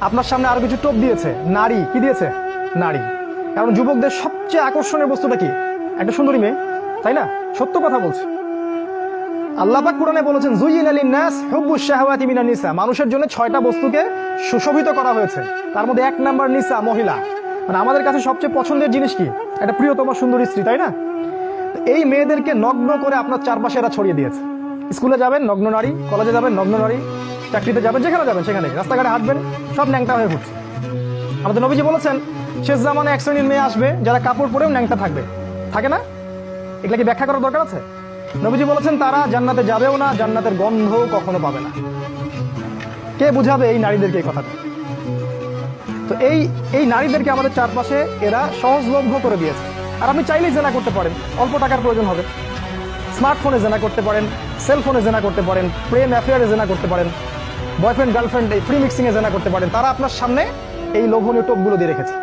আপনার সামনে আরও কিছু টোপ দিয়েছে। নারী, কি দিয়েছে? নারী। কারণ যুবকদের সবচেয়ে আকর্ষণের বস্তুটা কি? একটা সুন্দরী মেয়ে, তাই না? সত্য কথা বলছে। আল্লাহ পাক কোরআনে বলেছেন জুইন আলী নাস হুব্বুস শাহওয়াতি মিনান নিসা মানুষের জন্য ছয়টা বস্তুকে সুশোভিত করা হয়েছে। তার মধ্যে এক নাম্বার নিসা, মহিলা। মানে আমাদের কাছে সবচেয়ে পছন্দের জিনিস কি? একটা প্রিয়তম সুন্দরী স্ত্রী, তাই না? এই মেয়েদেরকে নগ্ন করে আপনার চারপাশে এরা ছড়িয়ে দিয়েছে। স্কুলে যাবেন, নগ্ন নারী, কলেজে যাবেন, নগ্ন নারী। চাকরিতে যাবেন, যেখানে যাবেন, সেখানে। রাস্তাঘাটে হাঁটবেন, সব ন্যাংটা হয়ে ঘুরছে আমাদের নবীজি বলেছেন, শেষ জামানে এক শ্রেণির মেয়ে আসবে, যারা কাপড় পরেও ন্যাংটা থাকবে। থাকে না? এগুলা কি ব্যাখ্যা করার দরকার আছে? নবীজি বলেছেন, তারা জান্নাতে যাবেও না, জান্নাতের গন্ধ কখনো পাবে না। কে বুঝাবে এই নারীদেরকে এই কথাটা? তো এই এই নারীদেরকে আমাদের চারপাশে এরা সহজলভ্য করে দিয়েছে। আর আপনি চাইলেই জেনা করতে পারেন, অল্প টাকার প্রয়োজন হবে। স্মার্টফোনে জেনা করতে পারেন, সেলফোনে জেনা করতে পারেন, প্রেম অ্যাফেয়ারে জেনা করতে পারেন। বয়ফ্রেন্ড, গার্লফ্রেন্ড এই ফ্রি মিক্সিংয়ে জেনা করতে পারেন। তারা আপনার সামনে এই লোভনীয় টোপগুলো দিয়ে রেখেছে।